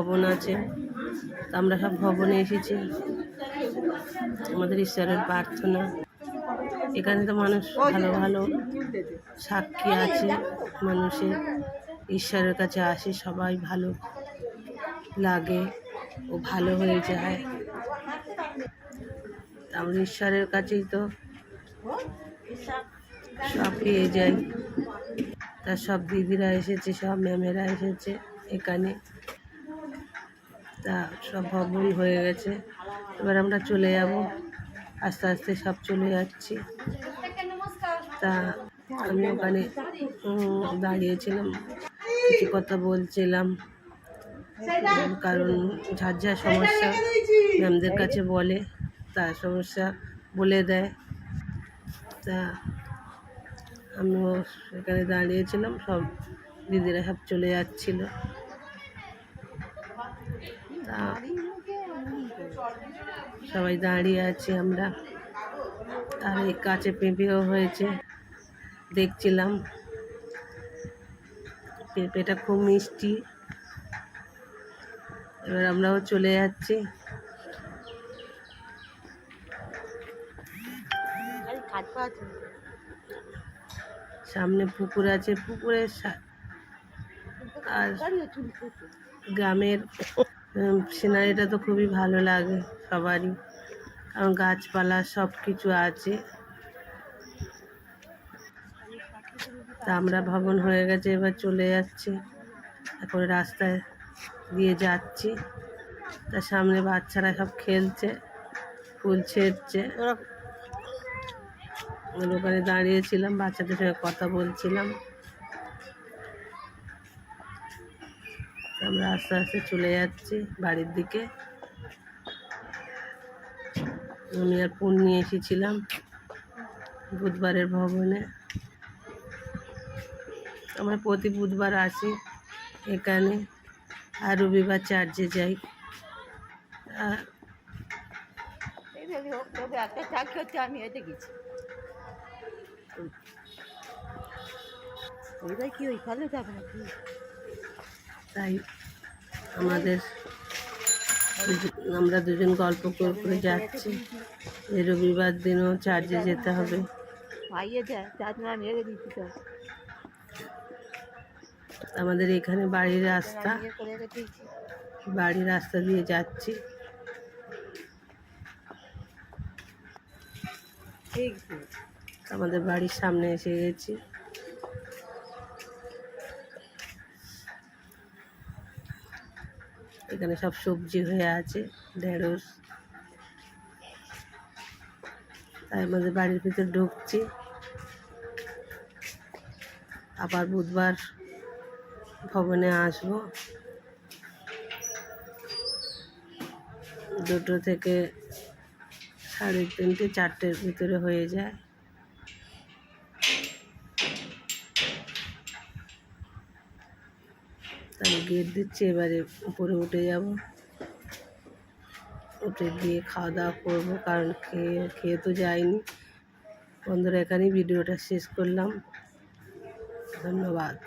ভবন আছে। আমরা সব ভবনে এসেছি। আমাদের ঈশ্বরের প্রার্থনা। এখানে তো মানুষ ভালো ভালো সাক্ষী আছে। মানুষের ঈশ্বরের কাছে আসে, সবাই ভালো লাগে ও ভালো হয়ে যায়। আমরা ঈশ্বরের কাছেই তো সব পেয়ে যাই তার সব দিদিরা এসেছে, সব ম্যামেরা এসেছে এখানে। তা সব ভবন হয়ে গেছে। এবার আমরা চলে যাব। আস্তে আস্তে সব চলে যাচ্ছি। তা আমি ওখানে দাঁড়িয়েছিলাম। কিছু কথা বলছিলাম। কারণ যার যা সমস্যা ম্যামদের কাছে বলে তার সমস্যা বলে দেয়। তা আমিও সেখানে দাঁড়িয়েছিলাম। সব দিদিরা সব চলে যাচ্ছিল। সবাই দাঁড়িয়ে আছি আমরা। আর এই কাছে পেঁপেও হয়েছে। দেখছিলাম। পেঁপেটা খুব মিষ্টি। এবার আমরাও চলে যাচ্ছি। সামনে পুকুর আছে। পুকুরের আর গ্রামের সিনারিটা তো খুবই ভালো লাগে সবারই। কারণ গাছপালা সব কিছু আছে। তা আমরা ভবন হয়ে গেছে এবার চলে যাচ্ছি। এখন রাস্তায় দিয়ে যাচ্ছি। তার সামনে বাচ্চারা সব খেলছে ফুল ছেড়ছে। ওখানে দাঁড়িয়েছিলাম বাচ্চাদের সঙ্গে কথা বলছিলাম। আমরা আস্তে আস্তে চলে যাচ্ছি বাড়ির দিকে। আমি আর ফোন নিয়ে এসেছিলাম বুধবারের ভবনে। আমরা প্রতি বুধবার আসি এখানে আর রবিবার চার্জে যাই। আমি এতে গেছি। কি ওই ভালো যাবে নাকি? তাই আমাদের আমরা দুজন গল্প করে করে যাচ্ছি। এই রবিবার দিনও চার্জে যেতে হবে। আমাদের এখানে বাড়ির রাস্তা। বাড়ির রাস্তা দিয়ে যাচ্ছি। ঠিক আমাদের বাড়ির সামনে এসে গেছি। এখানে সব সবজি হয়ে আছে, ঢেঁড়স। তাই আমাদের বাড়ির ভিতরে ঢুকছি। আবার বুধবার ভবনে আসব। দুটো থেকে সাড়ে তিনটে, চারটের ভিতরে হয়ে যায়। তাহলে গেট দিচ্ছি, এবারে উপরে উঠে যাব। উঠে গিয়ে খাওয়া দাওয়া করব, কারণ খেয়ে খেয়ে তো যাইনি। বন্ধুরা, এখানেই ভিডিওটা শেষ করলাম। ধন্যবাদ।